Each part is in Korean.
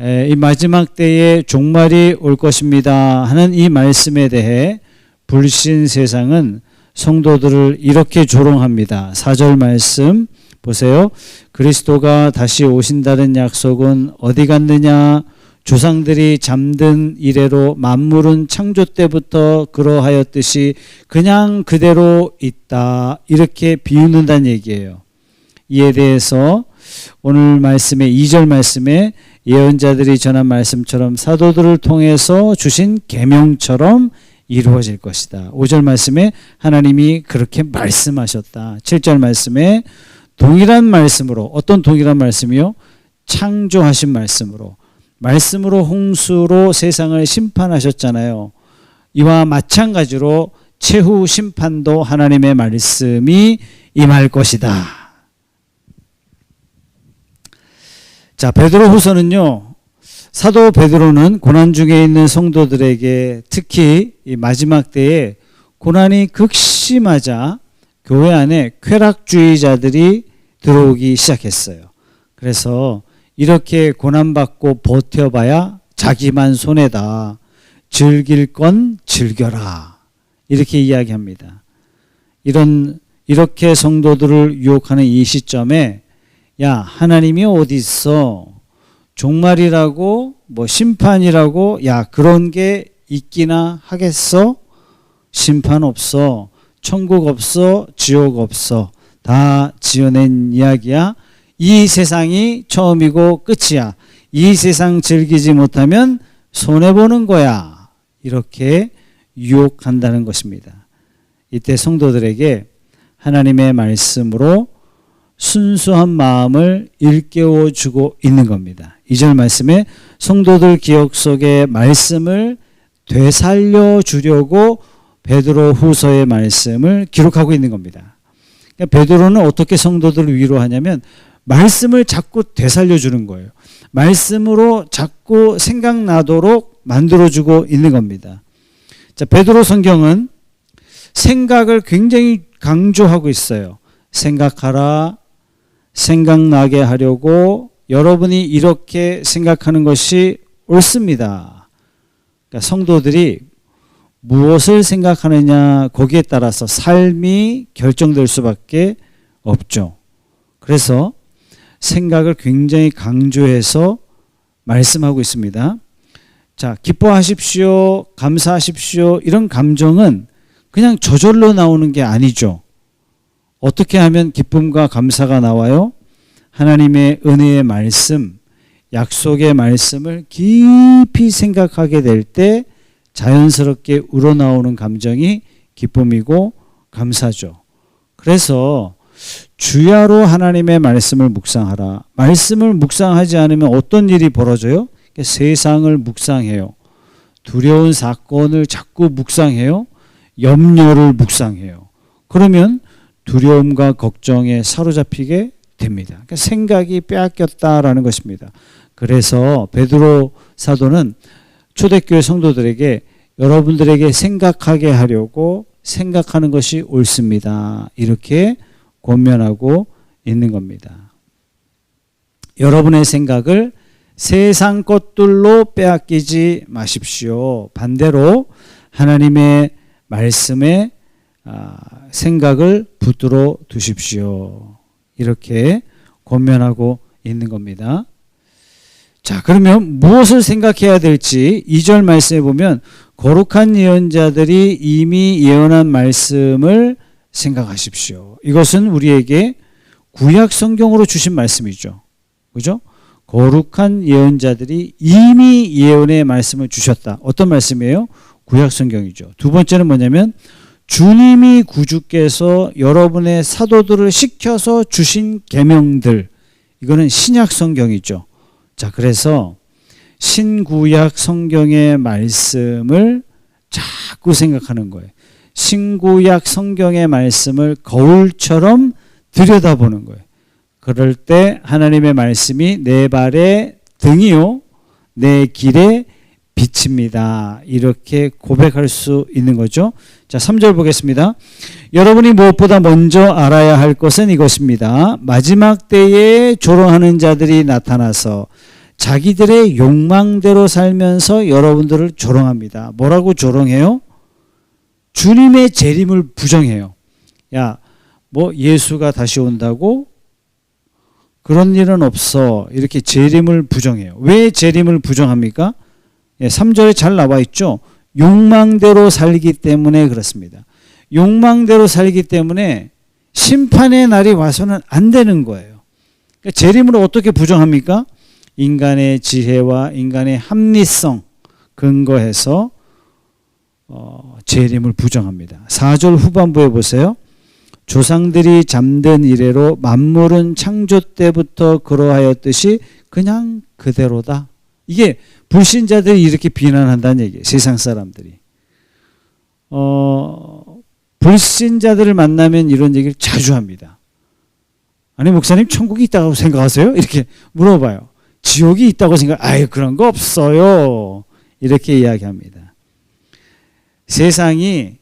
에, 이 마지막 때에 종말이 올 것입니다 하는 이 말씀에 대해 불신 세상은 성도들을 이렇게 조롱합니다. 4절 말씀 보세요. 그리스도가 다시 오신다는 약속은 어디 갔느냐? 조상들이 잠든 이래로 만물은 창조 때부터 그러하였듯이 그냥 그대로 있다. 이렇게 비웃는다는 얘기예요. 이에 대해서 오늘 말씀의 2절 말씀에 예언자들이 전한 말씀처럼 사도들을 통해서 주신 계명처럼 이루어질 것이다. 5절 말씀에 하나님이 그렇게 말씀하셨다. 7절 말씀에 동일한 말씀으로 어떤 동일한 말씀이요? 창조하신 말씀으로 말씀으로 홍수로 세상을 심판하셨잖아요. 이와 마찬가지로 최후 심판도 하나님의 말씀이 임할 것이다. 자, 베드로후서는요. 사도 베드로는 고난 중에 있는 성도들에게 특히 이 마지막 때에 고난이 극심하자 교회 안에 쾌락주의자들이 들어오기 시작했어요. 그래서 이렇게 고난받고 버텨봐야 자기만 손해다. 즐길 건 즐겨라. 이렇게 이야기합니다. 이런 이렇게 성도들을 유혹하는 이 시점에 야 하나님이 어디 있어? 종말이라고 뭐 심판이라고 야 그런 게 있기나 하겠어? 심판 없어. 천국 없어. 지옥 없어. 다 지어낸 이야기야. 이 세상이 처음이고 끝이야. 이 세상 즐기지 못하면 손해보는 거야. 이렇게 유혹한다는 것입니다. 이때 성도들에게 하나님의 말씀으로 순수한 마음을 일깨워 주고 있는 겁니다. 2절 말씀에 성도들 기억 속에 말씀을 되살려 주려고 베드로 후서의 말씀을 기록하고 있는 겁니다. 그러니까 베드로는 어떻게 성도들을 위로하냐면 말씀을 자꾸 되살려 주는 거예요. 말씀으로 자꾸 생각나도록 만들어 주고 있는 겁니다. 자, 베드로 성경은 생각을 굉장히 강조하고 있어요. 생각하라, 생각나게 하려고 여러분이 이렇게 생각하는 것이 옳습니다. 그러니까 성도들이 무엇을 생각하느냐 거기에 따라서 삶이 결정될 수밖에 없죠. 그래서 생각을 굉장히 강조해서 말씀하고 있습니다. 자, 기뻐하십시오, 감사하십시오, 이런 감정은 그냥 저절로 나오는 게 아니죠. 어떻게 하면 기쁨과 감사가 나와요? 하나님의 은혜의 말씀, 약속의 말씀을 깊이 생각하게 될 때 자연스럽게 우러나오는 감정이 기쁨이고 감사죠. 그래서 주야로 하나님의 말씀을 묵상하라. 말씀을 묵상하지 않으면 어떤 일이 벌어져요? 세상을 묵상해요. 두려운 사건을 자꾸 묵상해요. 염려를 묵상해요. 그러면 두려움과 걱정에 사로잡히게 됩니다. 그러니까 생각이 빼앗겼다라는 것입니다. 그래서 베드로 사도는 초대교회 성도들에게 여러분들에게 생각하게 하려고 생각하는 것이 옳습니다. 이렇게 권면하고 있는 겁니다. 여러분의 생각을 세상 것들로 빼앗기지 마십시오. 반대로 하나님의 말씀에 아, 생각을 붙들어 두십시오. 이렇게 권면하고 있는 겁니다. 자, 그러면 무엇을 생각해야 될지 2절 말씀에 보면 거룩한 예언자들이 이미 예언한 말씀을 생각하십시오. 이것은 우리에게 구약 성경으로 주신 말씀이죠. 그죠? 거룩한 예언자들이 이미 예언의 말씀을 주셨다. 어떤 말씀이에요? 구약 성경이죠. 두 번째는 뭐냐면 주님이 구주께서 여러분의 사도들을 시켜서 주신 계명들 이거는 신약 성경이죠. 자, 그래서 신구약 성경의 말씀을 자꾸 생각하는 거예요. 신구약 성경의 말씀을 거울처럼 들여다보는 거예요. 그럴 때 하나님의 말씀이 내 발의 등이요, 내 길의 빛입니다. 이렇게 고백할 수 있는 거죠. 자, 3절 보겠습니다. 여러분이 무엇보다 먼저 알아야 할 것은 이것입니다. 마지막 때에 조롱하는 자들이 나타나서 자기들의 욕망대로 살면서 여러분들을 조롱합니다. 뭐라고 조롱해요? 주님의 재림을 부정해요. 야, 뭐 예수가 다시 온다고 그런 일은 없어. 이렇게 재림을 부정해요. 왜 재림을 부정합니까? 예, 3절에 잘 나와 있죠. 욕망대로 살기 때문에 그렇습니다. 욕망대로 살기 때문에 심판의 날이 와서는 안 되는 거예요. 그러니까 재림을 어떻게 부정합니까? 인간의 지혜와 인간의 합리성 근거해서 어, 재림을 부정합니다. 4절 후반부에 보세요. 조상들이 잠든 이래로 만물은 창조 때부터 그러하였듯이 그냥 그대로다. 이게 불신자들이 이렇게 비난한다는 얘기예요. 세상 사람들이. 어, 불신자들을 만나면 이런 얘기를 자주 합니다. 아니 목사님 천국이 있다고 생각하세요? 이렇게 물어봐요. 지옥이 있다고 생각? 아예 그런 거 없어요. 이렇게 이야기합니다. 세상이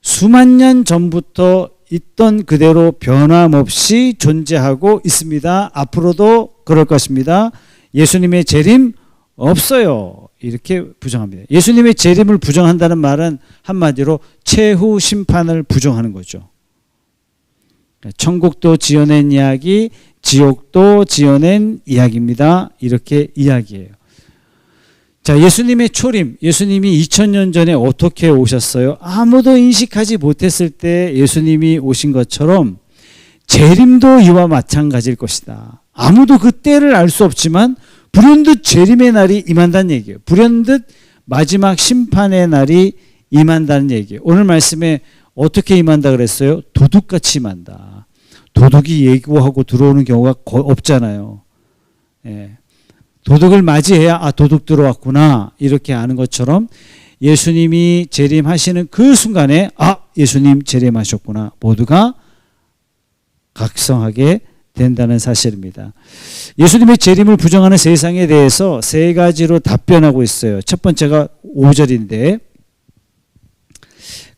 수만 년 전부터 있던 그대로 변함없이 존재하고 있습니다. 앞으로도 그럴 것입니다. 예수님의 재림 없어요. 이렇게 부정합니다. 예수님의 재림을 부정한다는 말은 한마디로 최후 심판을 부정하는 거죠. 천국도 지어낸 이야기, 지옥도 지어낸 이야기입니다. 이렇게 이야기해요. 자, 예수님의 초림, 예수님이 2000년 전에 어떻게 오셨어요? 아무도 인식하지 못했을 때 예수님이 오신 것처럼 재림도 이와 마찬가지일 것이다. 아무도 그 때를 알 수 없지만 불현듯 재림의 날이 임한다는 얘기예요. 불현듯 마지막 심판의 날이 임한다는 얘기예요. 오늘 말씀에 어떻게 임한다 그랬어요? 도둑같이 임한다. 도둑이 예고하고 들어오는 경우가 없잖아요. 예. 도둑을 맞이해야 아 도둑 들어왔구나 이렇게 아는 것처럼 예수님이 재림하시는 그 순간에 아 예수님 재림하셨구나 모두가 각성하게 된다는 사실입니다. 예수님의 재림을 부정하는 세상에 대해서 세 가지로 답변하고 있어요. 첫 번째가 5절인데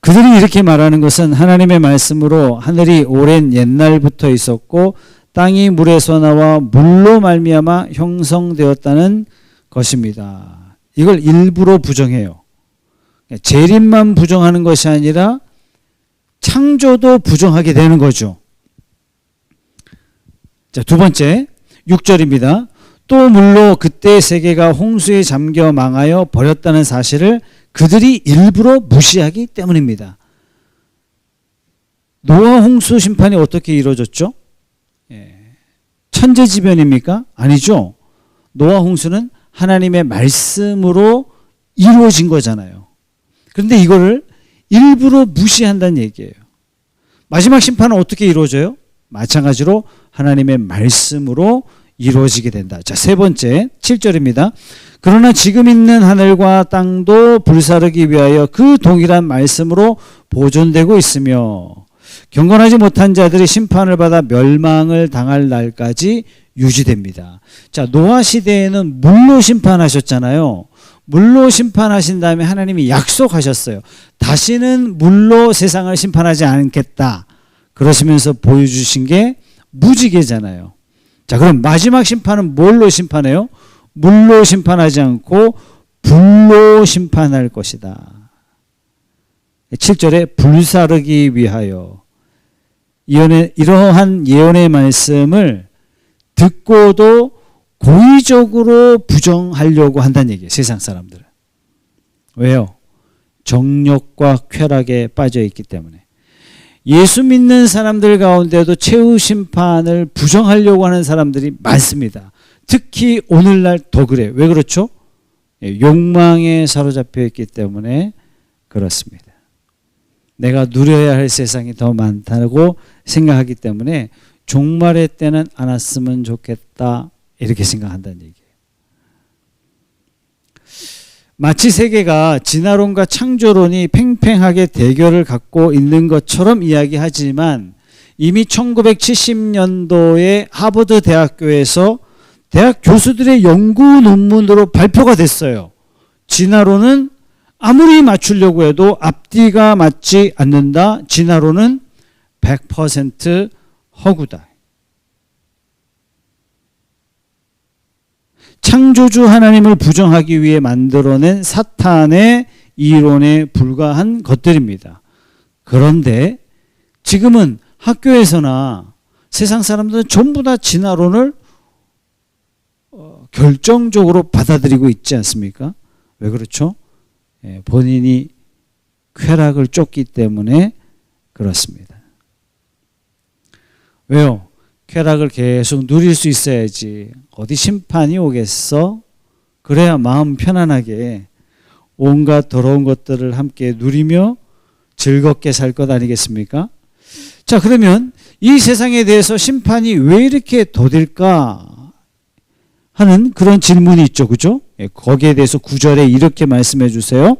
그들이 이렇게 말하는 것은 하나님의 말씀으로 하늘이 오랜 옛날부터 있었고 땅이 물에서 나와 물로 말미암아 형성되었다는 것입니다. 이걸 일부러 부정해요. 재림만 부정하는 것이 아니라 창조도 부정하게 되는 거죠. 자, 두 번째, 6절입니다. 또 물로 그때 세계가 홍수에 잠겨 망하여 버렸다는 사실을 그들이 일부러 무시하기 때문입니다. 노아 홍수 심판이 어떻게 이루어졌죠? 예. 천재지변입니까? 아니죠. 노아 홍수는 하나님의 말씀으로 이루어진 거잖아요. 그런데 이거를 일부러 무시한다는 얘기예요. 마지막 심판은 어떻게 이루어져요? 마찬가지로 하나님의 말씀으로 이루어지게 된다. 자, 세 번째, 7절입니다. 그러나 지금 있는 하늘과 땅도 불사르기 위하여 그 동일한 말씀으로 보존되고 있으며 경건하지 못한 자들이 심판을 받아 멸망을 당할 날까지 유지됩니다. 자, 노아 시대에는 물로 심판하셨잖아요. 물로 심판하신 다음에 하나님이 약속하셨어요. 다시는 물로 세상을 심판하지 않겠다. 그러시면서 보여주신 게 무지개잖아요. 자, 그럼 마지막 심판은 뭘로 심판해요? 물로 심판하지 않고 불로 심판할 것이다. 7절에 불사르기 위하여 이러한 예언의 말씀을 듣고도 고의적으로 부정하려고 한다는 얘기예요. 세상 사람들은. 왜요? 정욕과 쾌락에 빠져 있기 때문에. 예수 믿는 사람들 가운데도 최후 심판을 부정하려고 하는 사람들이 많습니다. 특히 오늘날 더 그래요. 왜 그렇죠? 예, 욕망에 사로잡혀 있기 때문에 그렇습니다. 내가 누려야 할 세상이 더 많다고 생각하기 때문에 종말의 때는 안 왔으면 좋겠다 이렇게 생각한다는 얘기예요. 마치 세계가 진화론과 창조론이 팽팽하게 대결을 갖고 있는 것처럼 이야기하지만 이미 1970년도에 하버드 대학교에서 대학 교수들의 연구 논문으로 발표가 됐어요. 진화론은 아무리 맞추려고 해도 앞뒤가 맞지 않는다. 진화론은 100% 허구다. 창조주 하나님을 부정하기 위해 만들어낸 사탄의 이론에 불과한 것들입니다. 그런데 지금은 학교에서나 세상 사람들은 전부 다 진화론을 어, 결정적으로 받아들이고 있지 않습니까? 왜 그렇죠? 예, 본인이 쾌락을 쫓기 때문에 그렇습니다. 왜요? 쾌락을 계속 누릴 수 있어야지. 어디 심판이 오겠어? 그래야 마음 편안하게 온갖 더러운 것들을 함께 누리며 즐겁게 살 것 아니겠습니까? 자, 그러면 이 세상에 대해서 심판이 왜 이렇게 더딜까 하는 그런 질문이 있죠. 그죠? 예, 거기에 대해서 구절에 이렇게 말씀해 주세요.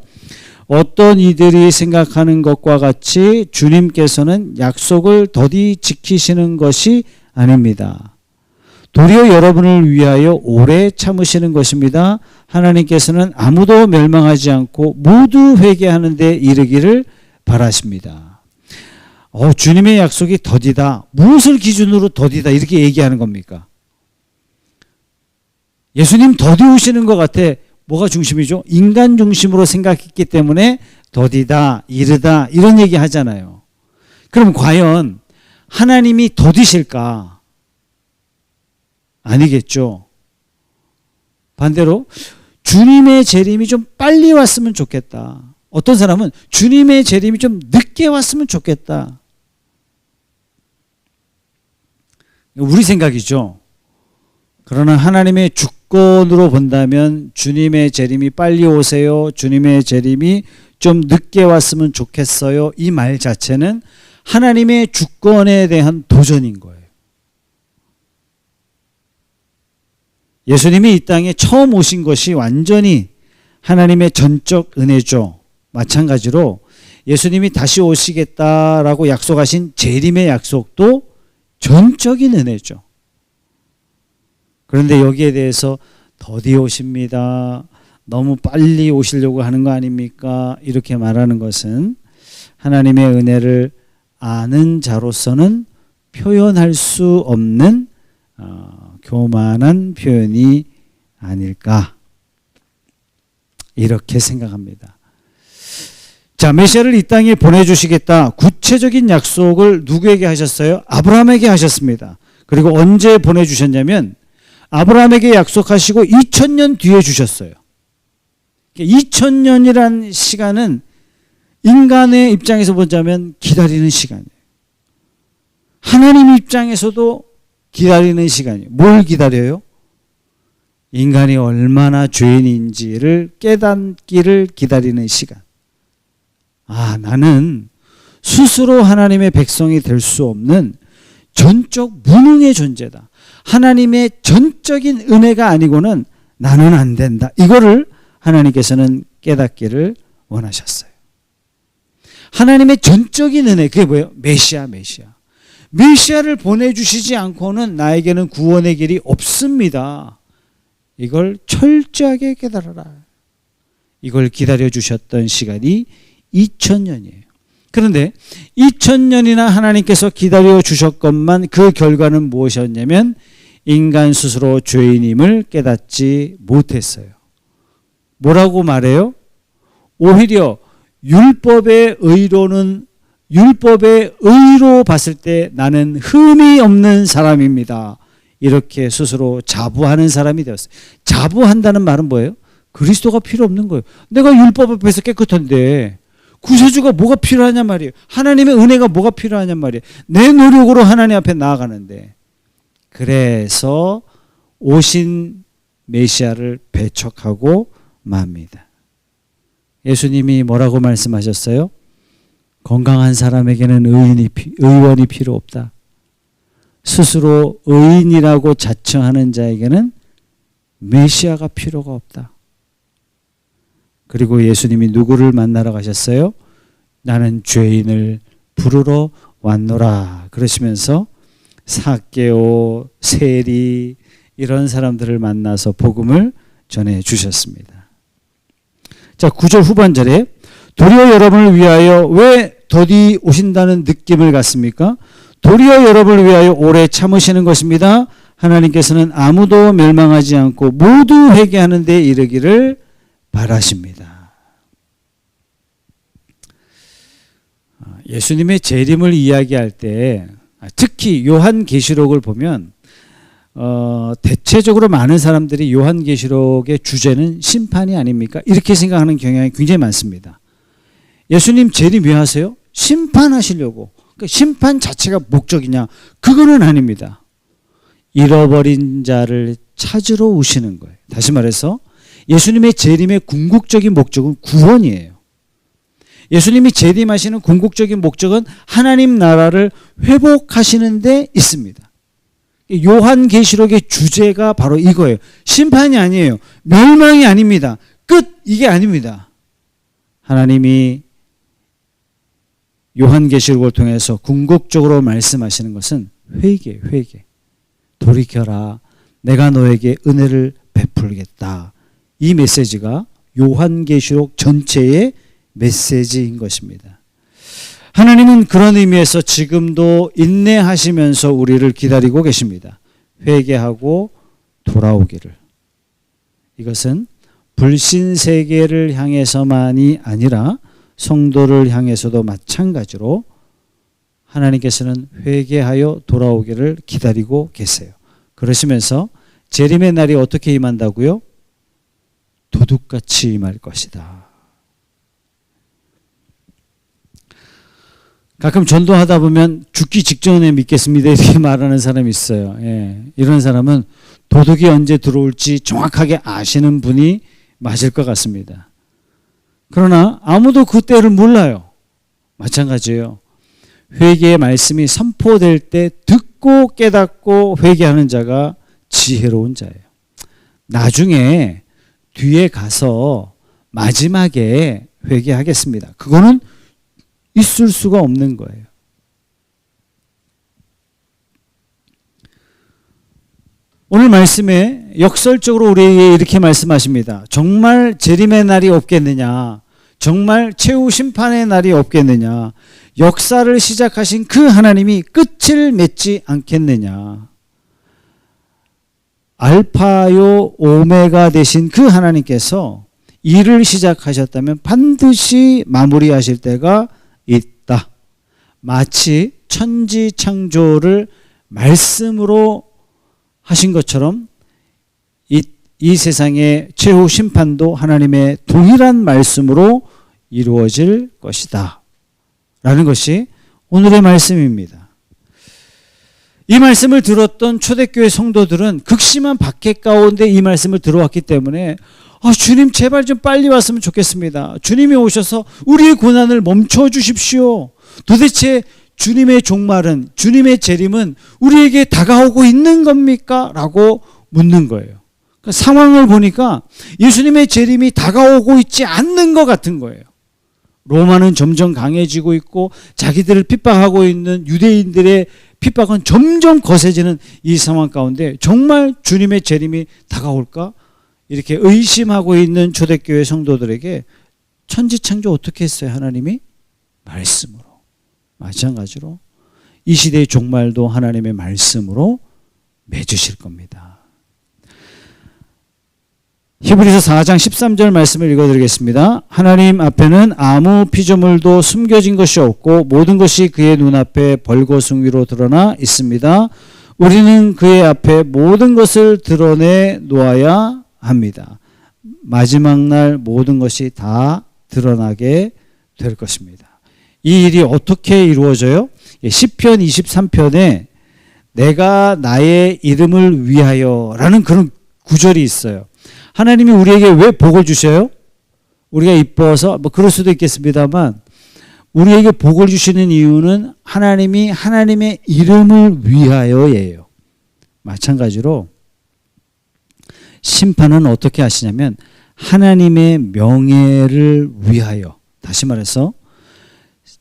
어떤 이들이 생각하는 것과 같이 주님께서는 약속을 더디 지키시는 것이 아닙니다. 도리어 여러분을 위하여 오래 참으시는 것입니다. 하나님께서는 아무도 멸망하지 않고 모두 회개하는 데 이르기를 바라십니다. 어, 주님의 약속이 더디다. 무엇을 기준으로 더디다 이렇게 얘기하는 겁니까? 예수님 더디 오시는 것 같아. 뭐가 중심이죠? 인간 중심으로 생각했기 때문에 더디다, 이르다 이런 얘기 하잖아요. 그럼 과연 하나님이 더디실까? 아니겠죠. 반대로 주님의 재림이 좀 빨리 왔으면 좋겠다. 어떤 사람은 주님의 재림이 좀 늦게 왔으면 좋겠다. 우리 생각이죠. 그러나 하나님의 주권으로 본다면 주님의 재림이 빨리 오세요. 주님의 재림이 좀 늦게 왔으면 좋겠어요. 이 말 자체는 하나님의 주권에 대한 도전인 거예요. 예수님이 이 땅에 처음 오신 것이 완전히 하나님의 전적 은혜죠. 마찬가지로 예수님이 다시 오시겠다라고 약속하신 재림의 약속도 전적인 은혜죠. 그런데 여기에 대해서 더디 오십니다. 너무 빨리 오시려고 하는 거 아닙니까? 이렇게 말하는 것은 하나님의 은혜를 아는 자로서는 표현할 수 없는 어, 교만한 표현이 아닐까 이렇게 생각합니다. 자, 메시아를 이 땅에 보내주시겠다. 구체적인 약속을 누구에게 하셨어요? 아브라함에게 하셨습니다. 그리고 언제 보내주셨냐면 아브라함에게 약속하시고 2000년 뒤에 주셨어요. 2000년이란 시간은 인간의 입장에서 보자면 기다리는 시간이에요. 하나님 입장에서도 기다리는 시간이에요. 뭘 기다려요? 인간이 얼마나 죄인인지를 깨닫기를 기다리는 시간. 아, 나는 스스로 하나님의 백성이 될 수 없는 전적 무능의 존재다. 하나님의 전적인 은혜가 아니고는 나는 안 된다. 이거를 하나님께서는 깨닫기를 원하셨어요. 하나님의 전적인 은혜, 그게 뭐예요? 메시아, 메시아. 메시아를 보내주시지 않고는 나에게는 구원의 길이 없습니다. 이걸 철저하게 깨달아라. 이걸 기다려 주셨던 시간이 2000년이에요. 그런데 2000년이나 하나님께서 기다려 주셨건만 그 결과는 무엇이었냐면 인간 스스로 죄인임을 깨닫지 못했어요. 뭐라고 말해요? 오히려 율법의 의로는 율법의 의로 봤을 때 나는 흠이 없는 사람입니다. 이렇게 스스로 자부하는 사람이 되었어요. 자부한다는 말은 뭐예요? 그리스도가 필요 없는 거예요. 내가 율법 앞에서 깨끗한데 구세주가 뭐가 필요하냐 말이에요. 하나님의 은혜가 뭐가 필요하냐 말이에요. 내 노력으로 하나님 앞에 나아가는데 그래서 오신 메시아를 배척하고 맙니다. 예수님이 뭐라고 말씀하셨어요? 건강한 사람에게는 의인이, 의원이 필요 없다. 스스로 의인이라고 자청하는 자에게는 메시아가 필요가 없다. 그리고 예수님이 누구를 만나러 가셨어요? 나는 죄인을 부르러 왔노라. 그러시면서 사개오, 세리 이런 사람들을 만나서 복음을 전해 주셨습니다. 자, 9절 후반절에 도리어 여러분을 위하여 왜 더디 오신다는 느낌을 갖습니까? 도리어 여러분을 위하여 오래 참으시는 것입니다. 하나님께서는 아무도 멸망하지 않고 모두 회개하는 데 이르기를 바라십니다. 아, 예수님의 재림을 이야기할 때 아, 특히 요한 계시록을 보면 어, 대체적으로 많은 사람들이 요한계시록의 주제는 심판이 아닙니까? 이렇게 생각하는 경향이 굉장히 많습니다. 예수님 재림 왜 하세요? 심판하시려고. 그러니까 심판 자체가 목적이냐? 그거는 아닙니다. 잃어버린 자를 찾으러 오시는 거예요. 다시 말해서 예수님의 재림의 궁극적인 목적은 구원이에요. 예수님이 재림하시는 궁극적인 목적은 하나님 나라를 회복하시는 데 있습니다. 요한계시록의 주제가 바로 이거예요. 심판이 아니에요. 멸망이 아닙니다. 끝 이게 아닙니다. 하나님이 요한계시록을 통해서 궁극적으로 말씀하시는 것은 회개, 회개. 돌이켜라. 내가 너에게 은혜를 베풀겠다. 이 메시지가 요한계시록 전체의 메시지인 것입니다. 하나님은 그런 의미에서 지금도 인내하시면서 우리를 기다리고 계십니다. 회개하고 돌아오기를. 이것은 불신 세계를 향해서만이 아니라 성도를 향해서도 마찬가지로 하나님께서는 회개하여 돌아오기를 기다리고 계세요. 그러시면서 재림의 날이 어떻게 임한다고요? 도둑같이 임할 것이다. 가끔 전도하다 보면 죽기 직전에 믿겠습니다 이렇게 말하는 사람이 있어요. 예, 이런 사람은 도둑이 언제 들어올지 정확하게 아시는 분이 맞을 것 같습니다. 그러나 아무도 그 때를 몰라요. 마찬가지예요. 회개의 말씀이 선포될 때 듣고 깨닫고 회개하는 자가 지혜로운 자예요. 나중에 뒤에 가서 마지막에 회개하겠습니다. 그거는 있을 수가 없는 거예요. 오늘 말씀에 역설적으로 우리에게 이렇게 말씀하십니다. 정말 재림의 날이 없겠느냐? 정말 최후 심판의 날이 없겠느냐? 역사를 시작하신 그 하나님이 끝을 맺지 않겠느냐? 알파요 오메가 되신 그 하나님께서 일을 시작하셨다면 반드시 마무리하실 때가 있다. 마치 천지 창조를 말씀으로 하신 것처럼 이, 이 세상의 최후 심판도 하나님의 동일한 말씀으로 이루어질 것이다. 라는 것이 오늘의 말씀입니다. 이 말씀을 들었던 초대교회 성도들은 극심한 박해 가운데 이 말씀을 들어왔기 때문에 아, 주님 제발 좀 빨리 왔으면 좋겠습니다. 주님이 오셔서 우리의 고난을 멈춰 주십시오. 도대체 주님의 종말은 주님의 재림은 우리에게 다가오고 있는 겁니까? 라고 묻는 거예요. 그러니까 상황을 보니까 예수님의 재림이 다가오고 있지 않는 것 같은 거예요. 로마는 점점 강해지고 있고 자기들을 핍박하고 있는 유대인들의 핍박은 점점 거세지는 이 상황 가운데 정말 주님의 재림이 다가올까? 이렇게 의심하고 있는 초대교회 성도들에게 천지창조 어떻게 했어요? 하나님이 말씀으로. 마찬가지로 이 시대의 종말도 하나님의 말씀으로 맺으실 겁니다. 히브리서 4장 13절 말씀을 읽어드리겠습니다. 하나님 앞에는 아무 피조물도 숨겨진 것이 없고 모든 것이 그의 눈앞에 벌거숭 위로 드러나 있습니다. 우리는 그의 앞에 모든 것을 드러내 놓아야 합니다. 마지막 날 모든 것이 다 드러나게 될 것입니다. 이 일이 어떻게 이루어져요? 시편 23편에 내가 나의 이름을 위하여라는 그런 구절이 있어요. 하나님이 우리에게 왜 복을 주셔요? 우리가 이뻐서 뭐 그럴 수도 있겠습니다만 우리에게 복을 주시는 이유는 하나님이 하나님의 이름을 위하여예요. 마찬가지로 심판은 어떻게 하시냐면 하나님의 명예를 위하여 다시 말해서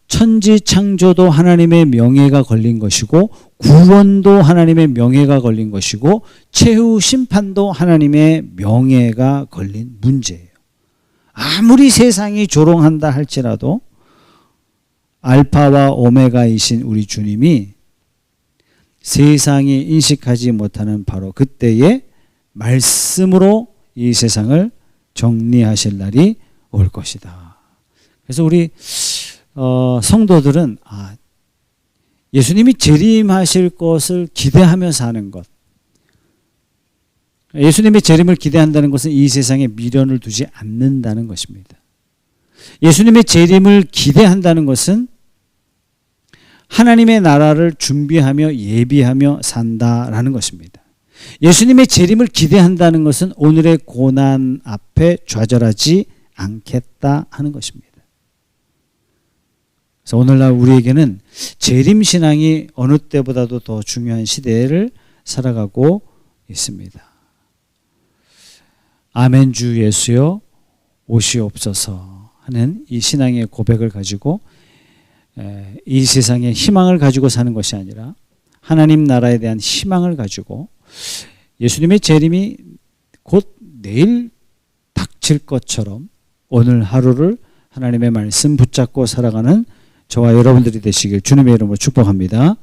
천지 창조도 하나님의 명예가 걸린 것이고 구원도 하나님의 명예가 걸린 것이고 최후 심판도 하나님의 명예가 걸린 문제예요. 아무리 세상이 조롱한다 할지라도 알파와 오메가이신 우리 주님이 세상이 인식하지 못하는 바로 그때에 말씀으로 이 세상을 정리하실 날이 올 것이다. 그래서 우리 어, 성도들은 아, 예수님이 재림하실 것을 기대하며 사는 것. 예수님의 재림을 기대한다는 것은 이 세상에 미련을 두지 않는다는 것입니다. 예수님의 재림을 기대한다는 것은 하나님의 나라를 준비하며 예비하며 산다라는 것입니다. 예수님의 재림을 기대한다는 것은 오늘의 고난 앞에 좌절하지 않겠다 하는 것입니다. 그래서 오늘날 우리에게는 재림 신앙이 어느 때보다도 더 중요한 시대를 살아가고 있습니다. 아멘 주 예수여 오시옵소서 하는 이 신앙의 고백을 가지고 이 세상에 희망을 가지고 사는 것이 아니라 하나님 나라에 대한 희망을 가지고 예수님의 재림이 곧 내일 닥칠 것처럼 오늘 하루를 하나님의 말씀 붙잡고 살아가는 저와 여러분들이 되시길 주님의 이름으로 축복합니다.